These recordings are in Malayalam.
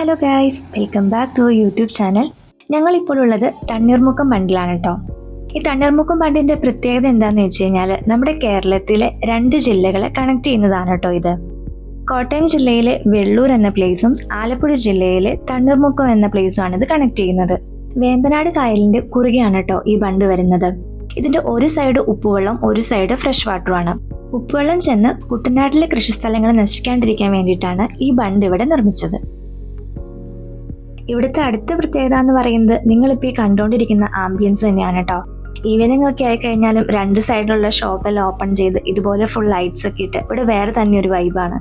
Hello guys welcome back to YouTube channel. ഞങ്ങളിപ്പോൾ ഉള്ളത് തണ്ണീർമുക്കം ബണ്ടിലാണ് കേട്ടോ ഈ തണ്ണീർമുക്കം ബണ്ടിന്റെ പ്രത്യേകത എന്താണെന്ന് വെച്ച് കഴിഞ്ഞാൽ നമ്മുടെ കേരളത്തിലെ രണ്ട് ജില്ലകളെ കണക്ട് ചെയ്യുന്നതാണ് കേട്ടോ ഇത്. കോട്ടയം ജില്ലയിലെ വെള്ളൂർ എന്ന പ്ലേസും ആലപ്പുഴ ജില്ലയിലെ തണ്ണീർമുക്കം എന്ന പ്ലേസും ആണ് ഇത് കണക്ട് ചെയ്യുന്നത്. വേമ്പനാട് കായലിന്റെ കുറുകെയാണ് കേട്ടോ ഈ ബണ്ട് വരുന്നത്. ഇതിന്റെ ഒരു സൈഡ് ഉപ്പുവെള്ളം ഒരു സൈഡ് ഫ്രഷ് വാട്ടറുമാണ് ഉപ്പുവെള്ളം ചെന്ന് കുട്ടനാട്ടിലെ കൃഷിസ്ഥലങ്ങൾ നശിക്കാണ്ടിരിക്കാൻ വേണ്ടിയിട്ടാണ് ഈ ബണ്ട് ഇവിടെ നിർമ്മിച്ചത്. ഇവിടുത്തെ അടുത്ത പ്രത്യേകത എന്ന് പറയുന്നത് നിങ്ങളിപ്പോൾ ഈ കണ്ടുകൊണ്ടിരിക്കുന്ന ആംബിയൻസ് തന്നെയാണ് കേട്ടോ ഈവനിങ് ഒക്കെ ആയി കഴിഞ്ഞാലും രണ്ട് സൈഡിലുള്ള ഷോപ്പെല്ലാം ഓപ്പൺ ചെയ്ത് ഇതുപോലെ ഫുൾ ലൈറ്റ്സ് ഒക്കെ ഇട്ട് ഇവിടെ വേറെ തന്നെ ഒരു വൈബാണ്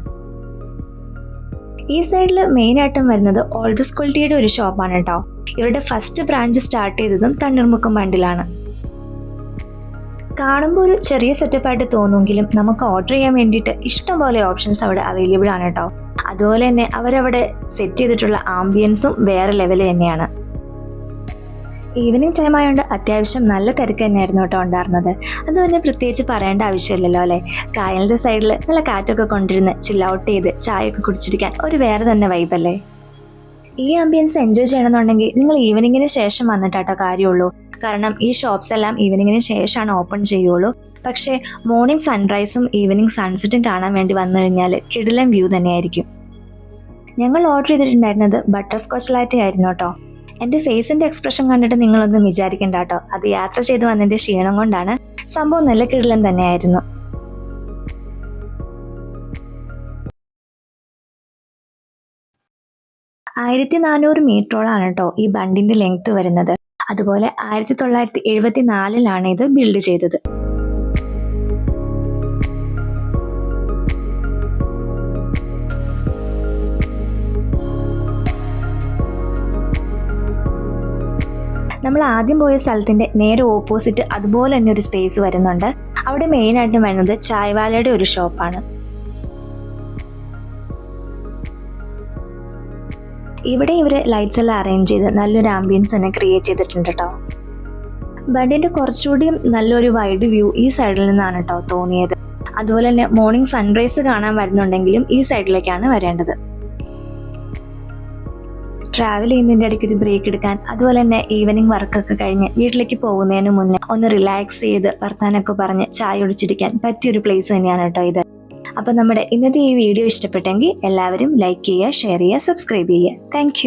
ഈ സൈഡിൽ മെയിൻ ആയിട്ടും വരുന്നത് ഓൾഡ് സ്കൂൾ ടീയുടെ ഒരു ഷോപ്പാണ് കേട്ടോ ഇവരുടെ ഫസ്റ്റ് ബ്രാഞ്ച് സ്റ്റാർട്ട് ചെയ്തതും തണ്ണീർമുക്കം ബണ്ടിലാണ് കാണുമ്പോൾ ഒരു ചെറിയ സെറ്റപ്പായിട്ട് തോന്നുമെങ്കിലും നമുക്ക് ഓർഡർ ചെയ്യാൻ വേണ്ടിയിട്ട് ഇഷ്ടംപോലെ ഓപ്ഷൻസ് അവിടെ അവൈലബിൾ ആണ് കേട്ടോ അതുപോലെ തന്നെ അവരവിടെ സെറ്റ് ചെയ്തിട്ടുള്ള ആംബിയൻസും വേറെ ലെവൽ തന്നെയാണ്. ഈവനിങ് ടൈം ആയതുകൊണ്ട് അത്യാവശ്യം നല്ല തിരക്ക് തന്നെയായിരുന്നു കേട്ടോ ഉണ്ടായിരുന്നത്. അത് തന്നെ പ്രത്യേകിച്ച് പറയേണ്ട ആവശ്യമില്ലല്ലോ അല്ലേ? കായലിന്റെ സൈഡിൽ നല്ല കാറ്റൊക്കെ കൊണ്ടിരുന്ന് ചില്ലൗട്ട് ചെയ്ത് ചായയൊക്കെ കുടിച്ചിരിക്കാൻ ഒരു വേറെ തന്നെ വൈബല്ലേ ഈ ആംബിയൻസ് എൻജോയ് ചെയ്യണമെന്നുണ്ടെങ്കിൽ നിങ്ങൾ ഈവനിങ്ങിന് ശേഷം വന്നിട്ടാട്ടോ കാര്യമുള്ളൂ. കാരണം ഈ ഷോപ്സ് എല്ലാം ഈവനിങ്ങിന് ശേഷമാണ് ഓപ്പൺ ചെയ്യുള്ളൂ. പക്ഷേ മോർണിംഗ് സൺറൈസും ഈവനിങ് സൺസെറ്റും കാണാൻ വേണ്ടി വന്നു കഴിഞ്ഞാൽ കിടിലം വ്യൂ തന്നെയായിരിക്കും. ഞങ്ങൾ ഓർഡർ ചെയ്തിട്ടുണ്ടായിരുന്നത് ബട്ടർ സ്കോച്ച് ലാറ്റി ആയിരുന്നു കേട്ടോ. എന്റെ ഫേസിന്റെ എക്സ്പ്രഷൻ കണ്ടിട്ട് നിങ്ങളൊന്നും വിചാരിക്കണ്ട കേട്ടോ. അത് യാത്ര ചെയ്ത് വന്നതിന്റെ ക്ഷീണം കൊണ്ടാണ് സംഭവം നല്ല കിടിലം തന്നെയായിരുന്നു. ആയിരത്തി നാനൂറ് മീറ്ററോളാണ് കേട്ടോ ഈ ബണ്ടിന്റെ ലെങ്ത് വരുന്നത്. അതുപോലെ ആയിരത്തി തൊള്ളായിരത്തി എഴുപത്തി നാലിലാണ് ഇത് ബിൽഡ് ചെയ്തത്. നമ്മൾ ആദ്യം പോയ സ്ഥലത്തിന്റെ നേരെ ഓപ്പോസിറ്റ് അതുപോലെ തന്നെ ഒരു സ്പേസ് വരുന്നുണ്ട്. അവിടെ മെയിൻ ആയിട്ടും വരുന്നത് ചായവാലയുടെ ഒരു ഷോപ്പാണ് ഇവിടെ ഇവർ ലൈറ്റ്സ് എല്ലാം അറേഞ്ച് ചെയ്ത് നല്ലൊരു ആംബിയൻസ് തന്നെ ക്രിയേറ്റ് ചെയ്തിട്ടുണ്ട് കേട്ടോ ബഡിന്റെ കുറച്ചുകൂടിയും നല്ലൊരു വൈഡ് വ്യൂ ഈ സൈഡിൽ നിന്നാണ് കേട്ടോ തോന്നിയത്. അതുപോലെ തന്നെ മോർണിംഗ് സൺറൈസ് കാണാൻ വരുന്നുണ്ടെങ്കിലും ഈ സൈഡിലേക്കാണ് വരേണ്ടത്. ട്രാവൽ ചെയ്യുന്നതിന്റെ ഇടയ്ക്ക് ഒരു ബ്രേക്ക് എടുക്കാൻ അതുപോലെ തന്നെ ഈവനിങ് വർക്കൊക്കെ കഴിഞ്ഞ് വീട്ടിലേക്ക് പോകുന്നതിന് മുന്നേ ഒന്ന് റിലാക്സ് ചെയ്ത് വർത്താനൊക്കെ പറഞ്ഞ് ചായ ഒടിച്ചിരിക്കാൻ പറ്റിയൊരു പ്ലേസ് തന്നെയാണ് കേട്ടോ ഇത്. അപ്പോൾ നമ്മുടെ ഇന്നത്തെ ഈ വീഡിയോ ഇഷ്ടപ്പെട്ടെങ്കിൽ എല്ലാവരും ലൈക്ക് ചെയ്യുക ഷെയർ ചെയ്യുക സബ്സ്ക്രൈബ് ചെയ്യുക. താങ്ക്